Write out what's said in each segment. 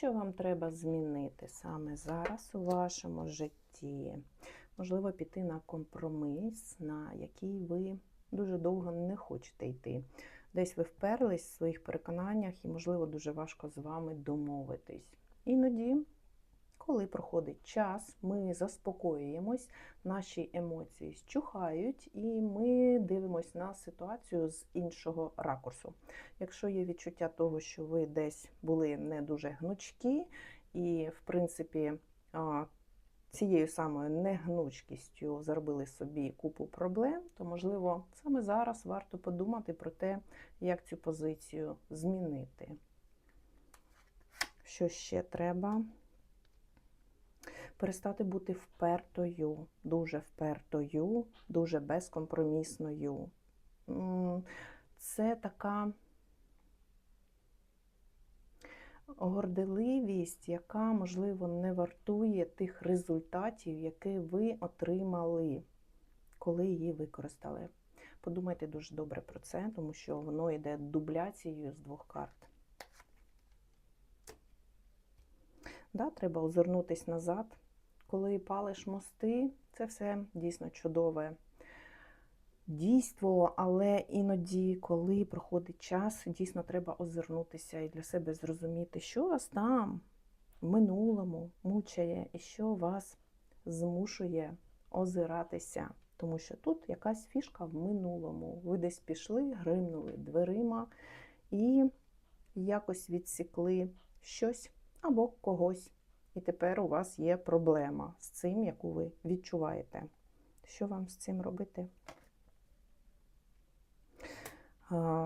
що вам треба змінити саме зараз у вашому житті. Можливо, піти на компроміс, на який ви дуже довго не хочете йти. Десь ви вперлись в своїх переконаннях і, можливо, дуже важко з вами домовитись. Іноді, коли проходить час, ми заспокоюємось, наші емоції щухають, і ми дивимося на ситуацію з іншого ракурсу. Якщо є відчуття того, що ви десь були не дуже гнучкі, і, в принципі, цією самою негнучкістю заробили собі купу проблем, то, можливо, саме зараз варто подумати про те, як цю позицію змінити. Що ще треба? Перестати бути впертою, дуже впертою, дуже безкомпромісною. Це така горделивість, яка, можливо, не вартує тих результатів, які ви отримали, коли її використали. Подумайте дуже добре про це, тому що воно йде дубляцією з двох карт. Да, треба озирнутись назад. Коли палиш мости, це все дійсно чудове дійство, але іноді, коли проходить час, дійсно треба озирнутися і для себе зрозуміти, що вас там в минулому мучає і що вас змушує озиратися. Тому що тут якась фішка в минулому. Ви десь пішли, гримнули дверима і якось відсікли щось або когось. І тепер у вас є проблема з цим, яку ви відчуваєте. Що вам з цим робити?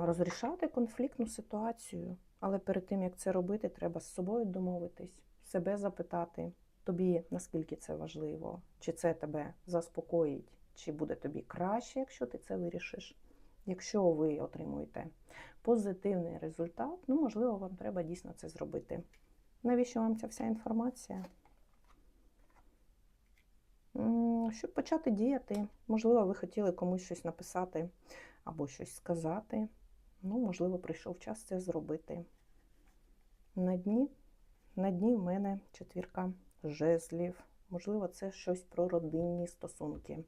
Розрішати конфліктну ситуацію, але перед тим, як це робити, треба з собою домовитись, себе запитати, тобі наскільки це важливо, чи це тебе заспокоїть, чи буде тобі краще, якщо ти це вирішиш. Якщо ви отримуєте позитивний результат, ну, можливо, вам треба дійсно це зробити. Навіщо вам ця вся інформація? Щоб почати діяти. Можливо, ви хотіли комусь щось написати або щось сказати. Ну, можливо, прийшов час це зробити. На дні, на дні в мене четвірка жезлів. Можливо, це щось про родинні стосунки.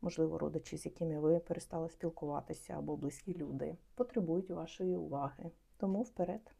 Можливо, родичі, з якими ви перестали спілкуватися, або близькі люди, потребують вашої уваги. Тому вперед.